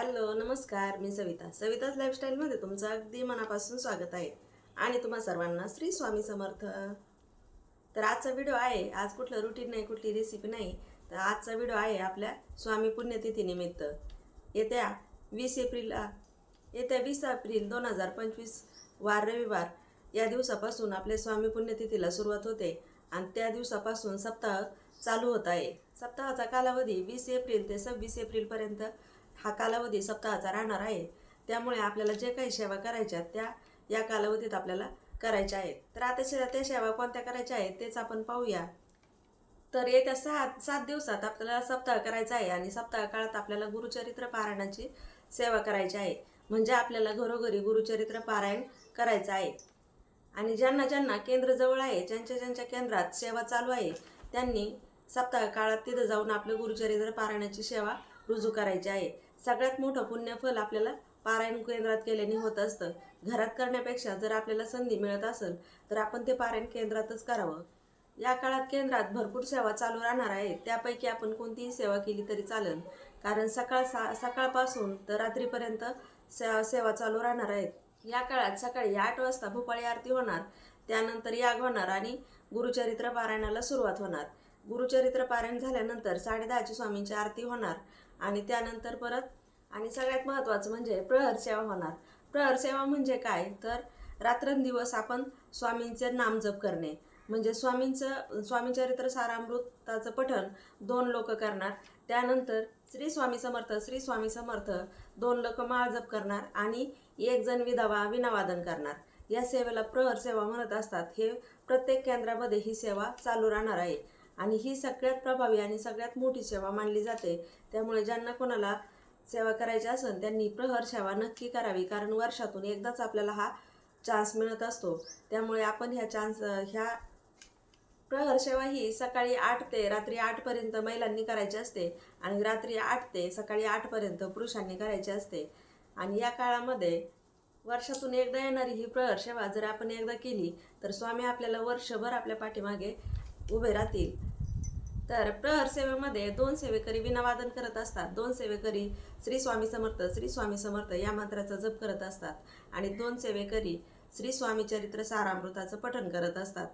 Hello नमस्कार मी सविता. सविताच लाईफस्टाईलमध्ये तुमचं अगदी मनापासून स्वागत आहे. आणि तुम्हा सर्वांना श्री स्वामी समर्थ. तर आजचा व्हिडिओ आहे आज कुठलं रुटीन नाही कुठली रेसिपी नाही तर आजचा व्हिडिओ आहे आपल्या स्वामी पुण्यतिथीनिमित्त येत्या वीस एप्रिलला येत्या वीस एप्रिल दोन हजार पंचवीस वार रविवार या दिवसापासून आपल्या स्वामी पुण्यतिथीला सुरुवात होते आणि त्या दिवसापासून सप्ताह चालू होत आहे. सप्ताहाचा कालावधी वीस एप्रिल ते सव्वीस एप्रिलपर्यंत हा कालावधी सप्ताहाचा राहणार आहे. त्यामुळे आपल्याला जे काही सेवा करायच्या त्या या कालावधीत आपल्याला करायच्या आहेत. तर आता शे- त्या सेवा कोणत्या करायच्या आहेत तेच आपण पाहूया. तर येत्या सात सात दिवसात आपल्याला सप्ताह करायचा आहे आणि सप्ताह काळात आपल्याला गुरुचरित्र पारायणाची सेवा करायची आहे. म्हणजे आपल्याला घरोघरी गुरुचरित्र पारायण करायचं आहे. आणि ज्यांना ज्यांना केंद्र जवळ आहे ज्यांच्या ज्यांच्या केंद्रात सेवा चालू आहे त्यांनी सप्ताह काळात तिथं जाऊन आपलं गुरुचरित्र पारायणाची सेवा रुजू करायची आहे. सगळ्यात मोठं पुण्यफल आपल्याला पारायण केंद्रात केल्याने होत असतं. घरात करण्यापेक्षा जर आपल्याला संधी मिळत असेल तर आपण ते पारायण केंद्रातच करावं. या काळात केंद्रात भरपूर सेवा चालू राहणार आहेत. त्यापैकी आपण कोणतीही सेवा केली तरी चालेल. कारण सकाळ सा सकाळपासून तर रात्रीपर्यंत से सेवा चालू राहणार आहेत. या काळात सकाळी आठ वाजता भोपाळी आरती होणार त्यानंतर याग होणार आणि गुरुचरित्र पारायणाला सुरुवात होणार. गुरुचरित्र पारायण झाल्यानंतर साडेदहाची स्वामींची आरती होणार आणि त्यानंतर परत आणि सगळ्यात महत्त्वाचं म्हणजे प्रहर सेवा होणार. प्रहर सेवा म्हणजे काय? तर रात्रंदिवस आपण स्वामींचे नामजप करणे. म्हणजे स्वामींचं स्वामीचरित्र सारामृताचं पठण दोन लोक करणार. त्यानंतर श्री स्वामी समर्थ श्री स्वामी समर्थ दोन लोक माळजप करणार आणि एक जण विधावा विनावादन करणार. या सेवेला प्रहर सेवा म्हणत असतात. हे प्रत्येक केंद्रामध्ये ही सेवा चालू राहणार आहे. आणि ही सगळ्यात प्रभावी आणि सगळ्यात मोठी सेवा मानली जाते. त्यामुळे ज्यांना कोणाला सेवा करायची असेल त्यांनी प्रहर सेवा नक्की करावी. कारण वर्षातून एकदाच आपल्याला हा चान्स मिळत असतो. त्यामुळे आपण ह्या चान्स ह्या प्रहर सेवा ही सकाळी आठ ते रात्री आठपर्यंत महिलांनी करायची असते. आणि रात्री आठ ते सकाळी आठपर्यंत पुरुषांनी करायची असते. आणि या काळामध्ये वर्षातून एकदा येणारी ही प्रहर सेवा जर आपण एकदा केली तर स्वामी आपल्याला वर्षभर आपल्या पाठीमागे उभे राहतील. तर प्रहर सेवेमध्ये दोन सेवेकरी विनावादन करत असतात. दोन सेवेकरी श्री स्वामी समर्थ श्री स्वामी समर्थ या मंत्राचा जप करत असतात आणि दोन सेवेकरी श्री स्वामी चरित्र सारामृताचं पठण करत असतात.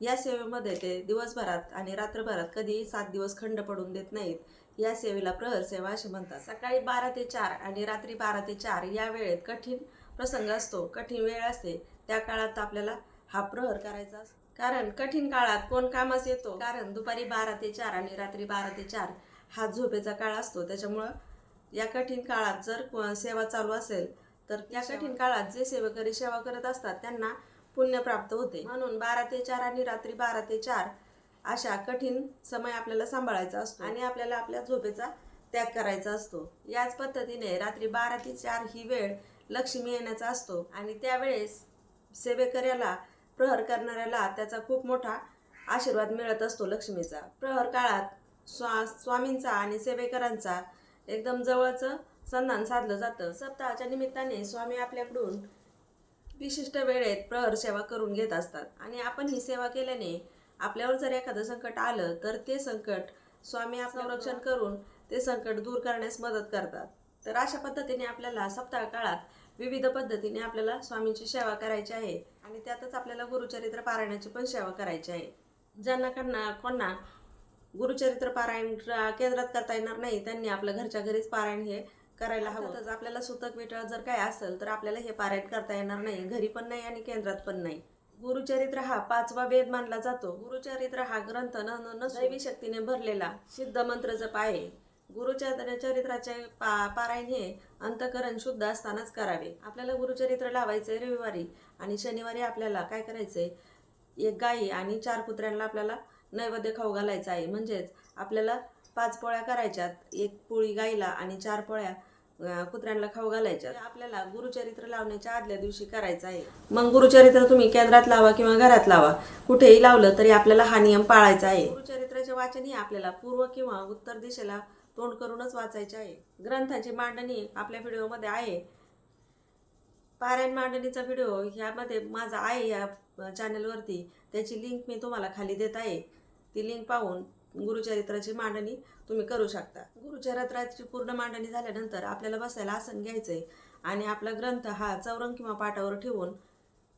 या सेवेमध्ये ते दिवसभरात आणि रात्रभरात कधीही सात दिवस खंड पडून देत नाहीत. या सेवेला प्रहर सेवा असे म्हणतात. सकाळी बारा ते चार आणि रात्री बारा ते चार या वेळेत कठीण प्रसंग असतो. कठीण वेळ असते. त्या काळात आपल्याला हा प्रहर करायचा असतो. कारण कठीण काळात कोण कामास येतो? कारण दुपारी बारा ते चार आणि रात्री बारा ते चार हा झोपेचा काळ असतो. त्याच्यामुळं या कठीण काळात जर सेवा चालू असेल तर या कठीण काळात जे सेवेकरी सेवा करत असतात त्यांना पुण्य प्राप्त होते. म्हणून बारा ते चार आणि रात्री बारा ते चार अशा कठीण समय आपल्याला सांभाळायचा असतो आणि आपल्याला आपल्या झोपेचा त्याग करायचा असतो. याच पद्धतीने रात्री बारा ते चार ही वेळ लक्ष्मी येण्याचा असतो आणि त्यावेळेस सेवेकऱ्याला प्रहर करणाऱ्याला त्याचा खूप मोठा आशीर्वाद मिळत असतो लक्ष्मीचा. प्रहर काळात स्वा स्वामींचा आणि सेवेकरांचा एकदम जवळचं सन्मान साधलं जातं. सप्ताहाच्या निमित्ताने स्वामी आपल्याकडून विशिष्ट वेळेत प्रहर सेवा करून घेत असतात. आणि आपण ही सेवा केल्याने आपल्यावर जर एखादं संकट आलं तर ते संकट स्वामी संरक्षण करून ते संकट दूर करण्यास मदत करतात. तर अशा पद्धतीने आपल्याला सप्ताह काळात विविध पद्धतीने आपल्याला स्वामींची सेवा करायची आहे. आणि त्यातच आपल्याला गुरुचरित्र पारायणाची पण सेवा करायची आहे. ज्यांना कोणा कोणा गुरुचरित्र पारायण केंद्रात करता येणार नाही त्यांनी आपल्या घरच्या घरीच पारायण हे करायला हवं. आपल्याला सुतक विटळ जर काय असेल तर आपल्याला हे पारायण करता येणार नाही. घरी पण नाही आणि केंद्रात पण नाही. गुरुचरित्र हा पाचवा वेद मानला जातो. गुरुचरित्र हा ग्रंथ न शक्तीने भरलेला सिद्ध मंत्र जप आहे. गुरुचरित्राचे चरित्राचे पा पारायण हे अंतकरण शुद्ध असतानाच करावे. आपल्याला गुरुचरित्र लावायचे रविवारी आणि शनिवारी आपल्याला काय करायचंय? एक गाई आणि चार कुत्र्यांना आपल्याला नैवेद्य खाऊ घालायचा आहे. म्हणजेच आपल्याला पाच पोळ्या करायच्यात. एक पोळी गाईला आणि चार पोळ्या कुत्र्यांना खाऊ घालायच्या आपल्याला गुरुचरित्र लावण्याच्या आदल्या दिवशी करायचं आहे. मग गुरुचरित्र तुम्ही केंद्रात लावा किंवा घरात लावा. कुठेही लावलं तरी आपल्याला हा नियम पाळायचा आहे. गुरुचरित्राचे वाचन हे आपल्याला पूर्व किंवा उत्तर दिशेला तोंड करूनच वाचायचे आहे. ग्रंथाची मांडणी आपल्या व्हिडिओमध्ये आहे. पारायण मांडणीचा व्हिडिओ ह्यामध्ये माझा आहे या चॅनलवरती. त्याची लिंक मी तुम्हाला खाली देत आहे. ती लिंक पाहून गुरुचरित्राची मांडणी तुम्ही करू शकता. गुरुचरित्राची पूर्ण मांडणी झाल्यानंतर आपल्याला बसायला आसन घ्यायचं आहे आणि आपला ग्रंथ हा चौरंग किंवा पाटावर ठेवून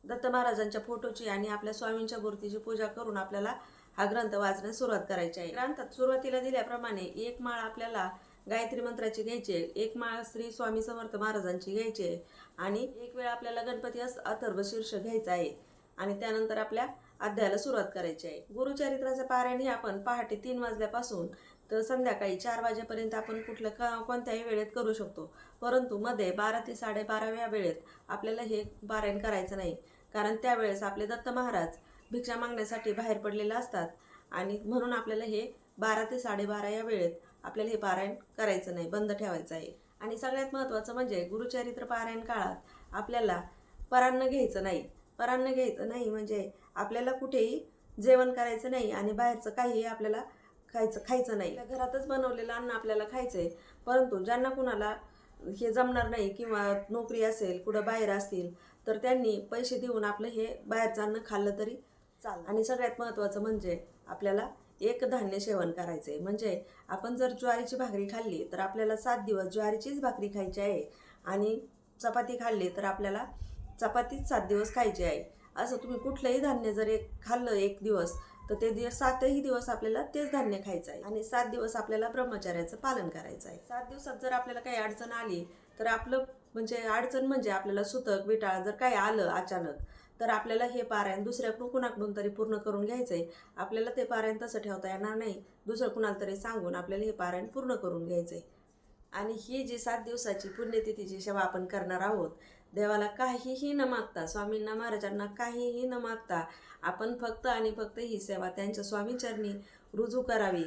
दत्त महाराजांच्या फोटोची आणि आपल्या स्वामींच्या मूर्तीची पूजा करून आपल्याला हा ग्रंथ वाचण्यास सुरुवात करायची आहे. ग्रंथात सुरुवातीला दिल्याप्रमाणे एक माळ आपल्याला गायत्री मंत्राची घ्यायची आहे. एक माळ श्री स्वामी समर्थ महाराजांची घ्यायची आहे. आणि एक वेळ आपल्याला गणपती अस अथर्व शीर्ष घ्यायचा आहे. आणि त्यानंतर आपल्या अध्यायाला सुरुवात करायची आहे. गुरुचरित्राचं पारायण हे आपण पहाटे तीन वाजल्यापासून तर संध्याकाळी चार वाजेपर्यंत आपण कुठलं का कोणत्याही वेळेत करू शकतो. परंतु मध्ये बारा ते साडेबाराव्या वेळेत आपल्याला हे पारायण करायचं नाही. कारण त्यावेळेस आपले दत्त महाराज भिक्षा मागण्यासाठी बाहेर पडलेलं असतात. आणि म्हणून आपल्याला हे बारा ते साडेबारा या वेळेत आपल्याला हे पारायण करायचं नाही बंद ठेवायचं आहे. आणि सगळ्यात महत्त्वाचं म्हणजे गुरुचरित्र पारायण काळात आपल्याला परान्न घ्यायचं नाही. परान्न घ्यायचं नाही म्हणजे आपल्याला कुठेही जेवण करायचं नाही आणि बाहेरचं काहीही आपल्याला खायचं खायचं नाही. घरातच बनवलेलं अन्न आपल्याला खायचं आहे परंतु ज्यांना कुणाला हे जमणार नाही किंवा नोकरी असेल कुठं बाहेर असतील तर त्यांनी पैसे देऊन आपलं हे बाहेरचं अन्न खाल्लं तरी चाल आणि सगळ्यात महत्त्वाचं म्हणजे आपल्याला एक धान्य सेवन करायचं आहे म्हणजे आपण जर ज्वारीची भाकरी खाल्ली तर आपल्याला सात दिवस ज्वारीचीच भाकरी खायची आहे. आणि चपाती खाल्ली तर आपल्याला चपातीच सात दिवस खायची आहे. असं तुम्ही कुठलंही धान्य जर एक खाल्लं एक दिवस तर ते दिवस सातही दिवस आपल्याला तेच धान्य खायचं आहे. आणि सात दिवस आपल्याला ब्रह्मचार्याचं पालन करायचं आहे. सात दिवसात जर आपल्याला काही अडचण आली तर आपलं म्हणजे अडचण म्हणजे आपल्याला सुतक विटाळ जर काही आलं अचानक तर आपल्याला हे पारायण दुसऱ्या कुणाकडून तरी पूर्ण करून घ्यायचं आहे आपल्याला ते पारायण तसं ठेवता येणार नाही. दुसरं कुणाला तरी सांगून आपल्याला हे पारायण पूर्ण करून घ्यायचं आहे आणि ही जी सात दिवसाची पुण्यतिथीची सेवा आपण करणार आहोत देवाला काहीही न मागता स्वामींना महाराजांना काहीही न मागता आपण फक्त आणि फक्त ही सेवा त्यांच्या स्वामीचरणी रुजू करावी.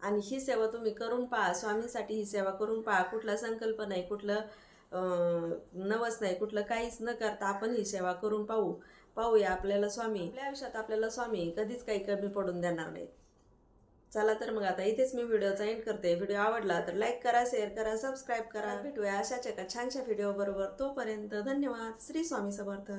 आणि ही सेवा तुम्ही करून पहा स्वामींसाठी ही सेवा करून पहा. कुठला संकल्प नाही कुठलं नवस नाही कुठलं काहीच न करता आपण ही सेवा करून पाहू. पाहूया आपल्याला स्वामी. आपल्या आयुष्यात आपल्याला स्वामी कधीच काही कमी पडून देणार नाहीत. चला तर मग आता इथेच मी व्हिडिओचा एंड करते. व्हिडिओ आवडला तर लाईक करा शेअर करा सबस्क्राईब करा. भेटूया अशाच एका छानशा व्हिडिओ बरोबर तोपर्यंत धन्यवाद. श्री स्वामी समर्थ.